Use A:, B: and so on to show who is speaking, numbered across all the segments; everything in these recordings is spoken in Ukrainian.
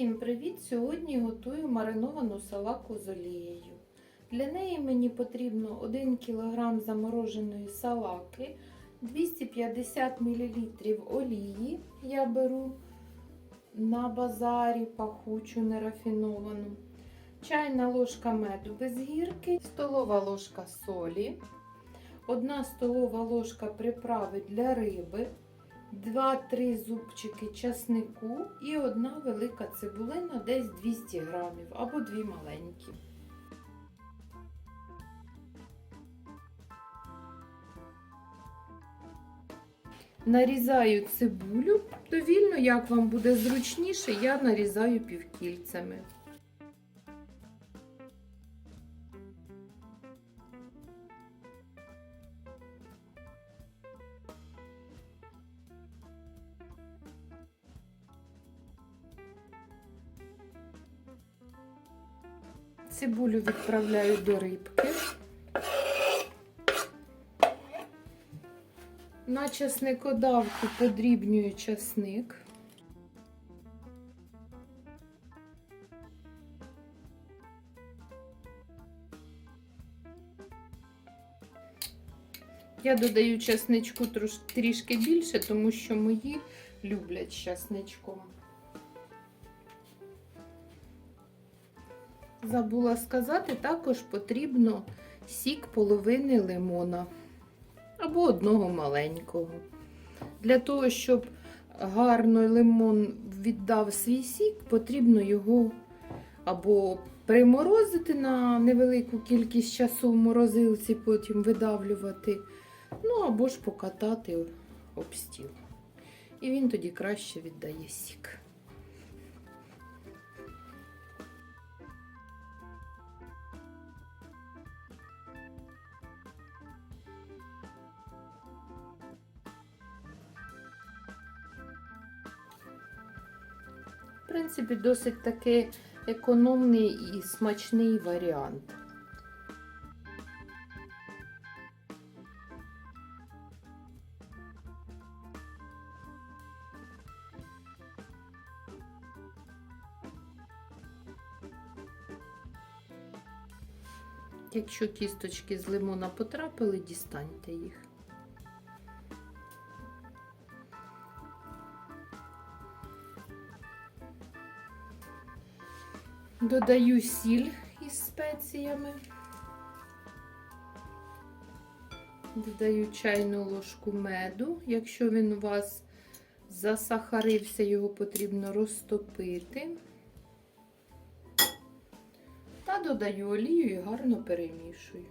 A: Всім привіт! Сьогодні готую мариновану салаку з олією. Для неї мені потрібно 1 кг замороженої салаки, 250 мл олії. Я беру на базарі пахучу нерафіновану, чайна ложка меду без гірки, столова ложка солі, 1 столова ложка приправи для риби. 2-3 зубчики часнику і одна велика цибулина, десь 200 грамів або дві маленькі. Нарізаю цибулю довільно, як вам буде зручніше, я нарізаю півкільцями. Цибулю відправляю до рибки. На часникодавку подрібнюю часник. Я додаю часничку трош, трішки більше, тому що мої люблять з. Забула сказати, також потрібно сік половини лимона або одного маленького. Для того, щоб гарно лимон віддав свій сік, потрібно його або приморозити на невелику кількість часу в морозилці, потім видавлювати, ну або ж покатати об стіл. І він тоді краще віддає сік. В принципі, досить таки економний і смачний варіант. Якщо кісточки з лимона потрапили, дістаньте їх. Додаю сіль із спеціями. Додаю чайну ложку меду. Якщо він у вас засахарився, його потрібно розтопити. Та додаю олію і гарно перемішую.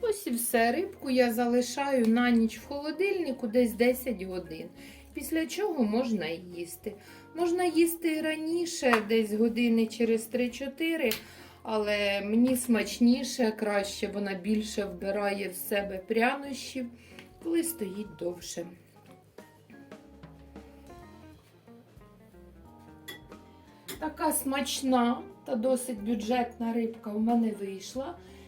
A: Ось і все. Рибку я залишаю на ніч в холодильнику десь 10 годин. Після чого можна їсти. Можна їсти раніше, десь години через 3-4, але мені смачніше, краще вона більше вбирає в себе прянощів, коли стоїть довше. Така смачна та досить бюджетна рибка в мене вийшла.